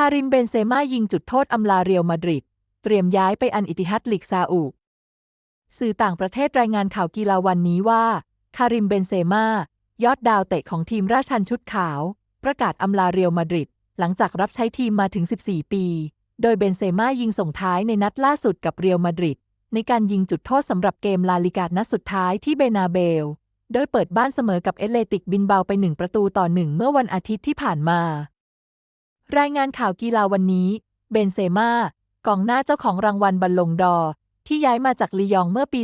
คาริมเบนเซม่ายิงจุดโทษอำลาเรียวมาดริด เตรียมย้ายไปอันอิติฮัดลีกซาอุ สื่อต่างประเทศรายงานข่าวกีฬาวันนี้ว่า คาริมเบนเซม่ายอดดาวเตะของทีมราชันชุดขาว ประกาศอำลาเรียวมาดริด หลังจากรับใช้ทีมมาถึง 14 ปี โดยเบนเซม่ายิงส่งท้ายในนัดล่าสุดกับเรียวมาดริด ในการยิงจุดโทษสำหรับเกมลาลิกานัดสุดท้ายที่เบนาเบล โดยเปิดบ้านเสมอกับเอเลติกบินเบาไปหนึ่งประตูต่อหนึ่งเมื่อวันอาทิตย์ที่ผ่านมา รายงานข่าวกีฬาวันนี้ เบนเซม่ากองหน้าเจ้าของรางวัลบัลลงดอร์ที่ย้ายมาจากลียองเมื่อปี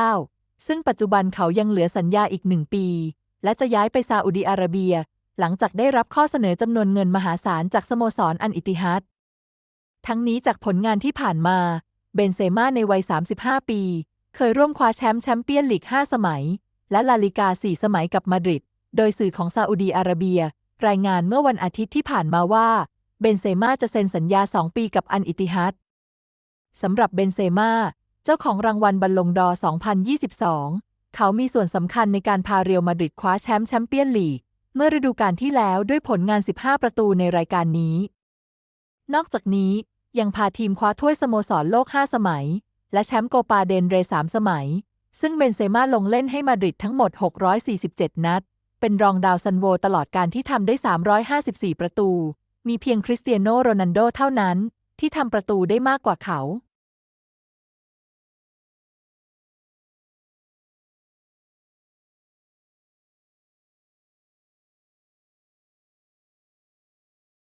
2009 ซึ่งปัจจุบันเขายังเหลือสัญญาอีกหนึ่งปี และจะย้ายไปซาอุดิอาระเบีย หลังจากได้รับข้อเสนอจำนวนเงินมหาศาลจากสโมสรอันอิติฮัดทั้งนี้จากผลงานที่ผ่านมา เบนเซม่าในวัย 35 ปี เคยร่วมคว้าแชมป์แชมเปี้ยนลีก 5 สมัย และลาลิกา 4 สมัยกับมาดริด โดยสื่อของซาอุดีอาระเบีย รายงานเมื่อวันอาทิตย์ที่ผ่านมาว่า เบนเซม่าจะเซ็นสัญญา 2 ปีกับอันอิติฮัดสำหรับเบนเซม่า เจ้าของรางวัลบัลลงดอ 2022 เขามีส่วนสำคัญในการพาเรียวมาดริดคว้าแชมป์แชมเปี้ยนลีก เมื่อฤดูกาลที่แล้วด้วยผลงาน 15 ประตูในรายการนี้ นอกจากนี้ยังพาทีมคว้าถ้วยสโมสรโลก 5 สมัย และแชมป์โกปาเดนเรย์3สมัย ซึ่งเบนเซม่าลงเล่นให้มาดริดทั้งหมด 647 นัด เป็นรองดาวซันโวตลอดการที่ทำได้ 354 ประตู มีเพียงคริสเตียโนโรนันโดเท่านั้น ที่ทำประตูได้มากกว่าเขา